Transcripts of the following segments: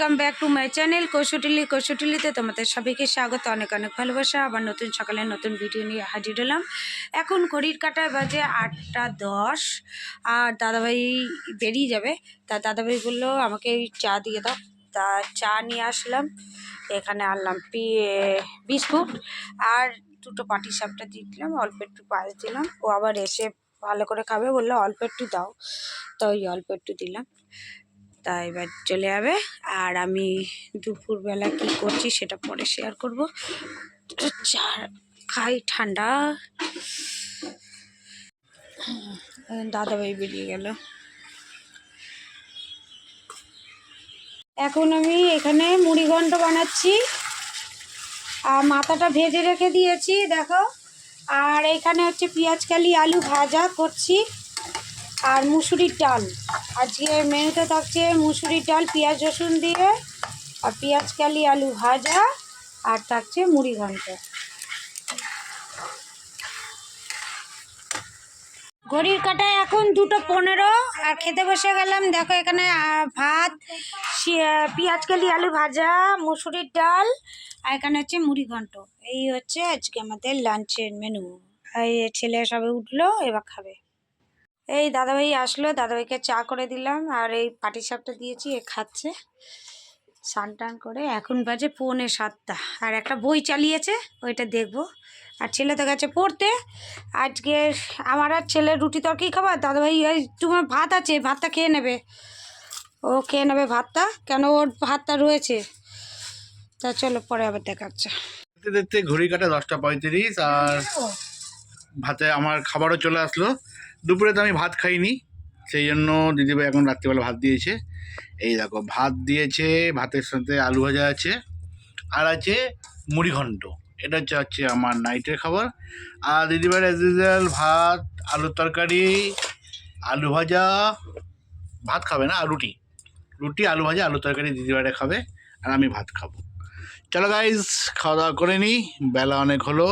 Welcome back to my channel Koushtili কৌশটিলিতে তোমাদের সবাইকে স্বাগত। অনেক অনেক ভালোবাসা। আবার নতুন সকালে নতুন ভিডিও নিয়ে হাজির হলাম। এখন ঘড়ির কাটায় বাজে আটটা দশ। আর দাদাভাই বেরিয়ে যাবে। তা দাদাভাই বলল, আমাকে চা দিয়ে দাও। তা চা নিয়ে আসলাম। এখানে আনলাম পি, বিস্কুট। আর দুটো পাটি সাপটা দিলাম। অল্প একটু পায়েস দিলাম। ও আবার এসে ভালো করে খাবে। বলল, অল্প একটু দাও। তো ওই অল্প একটু দিলাম। তা এবার চলে যাবে। আর আমি দুপুরবেলা কি করছি সেটা পরে শেয়ার করব। চা খাই ঠান্ডা। দাদাভাই বেরিয়ে গেল। এখন আমি এখানে মুড়িঘণ্ট বানাচ্ছি। আর মাথাটা ভেজে রেখে দিয়েছি, দেখো। আর এখানে হচ্ছে পেঁয়াজ কালি আলু ভাজা করছি। আর মুসুরির ডাল। আজকে মেনুতে থাকছে মুসুরির ডাল, পেঁয়াজ রসুন দিয়ে, আর পেঁয়াজ, কালি, আলু ভাজা, আর থাকছে মুড়ি ঘন্ট। ঘড়ির কাটায় এখন দুটো পনেরো, আর খেতে বসে গেলাম। দেখো এখানে ভাত পেঁয়াজ, কালি, আলু ভাজা, মুসুরির ডাল, আর এখানে হচ্ছে মুড়ি ঘন্ট। এই হচ্ছে আজকে আমাদের লাঞ্চের মেনু এই ছেলে সবে উঠল, এবার খাবে। এই দাদাভাই আসলো দাদাভাইকে চা করে দিলাম আর এই পাটি সাপটা দিয়েছি এ খাচ্ছে। স্নান টান করে এখন বাজে পৌনে সাতটা। আর একটা বই চালিয়েছে ওইটা দেখব। আর ছেলে তো গেছে পড়তে। আজকে আমার আর ছেলে রুটি তরকারি খাবার দাদাভাই ওই তোমার ভাত আছে ভাতটা খেয়ে নেবে। ও খেয়ে নেবে ভাতটা কেন ওর ভাতটা রয়েছে? তা চলো পরে আবার দেখাচ্ছে। দেখতে দেখতে ঘড়ি কাটা দশটা পঁয়ত্রিশ আর ভাতে আমার খাবারও চলে আসলো। দুপুরে তো আমি ভাত খাইনি, সেই জন্য দিদিভাই এখন রাত্রিবেলা ভাত দিয়েছে। এই দেখো, ভাত দিয়েছে, ভাতের সাথে আলু ভাজা আছে, আর আছে মুড়ি ঘন্ট। এটা হচ্ছে হচ্ছে আমার নাইটের খাবার। আর দিদিভাইয়ের অ্যাজ ইউজুয়াল ভাত, আলুর তরকারি, আলু ভাজা, ভাত খাবে না রুটি। রুটি, আলু ভাজা আলু তরকারি দিদিভাইরা খাবে, আর আমি ভাত খাব। চলো গাইজ খাওয়া দাওয়া করে নিই, বেলা অনেক হলো।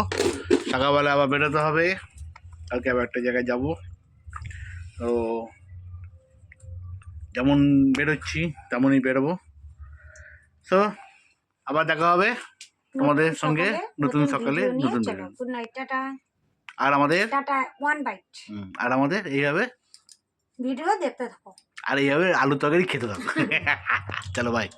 সকালবেলা আবার বেরোতে হবে। কালকে আবার একটা জায়গায় যাব। তো যেমন বেরোচ্ছি তেমনই বেরোবো। তো আবার দেখা হবে তোমাদের সঙ্গে নতুন সকালে নতুন আর আমাদের? আর আমাদের এইভাবে? ভিডিও দেখতে থাকো। আর এইভাবে আলু তরকারি খেতে থাকো। চলো বাই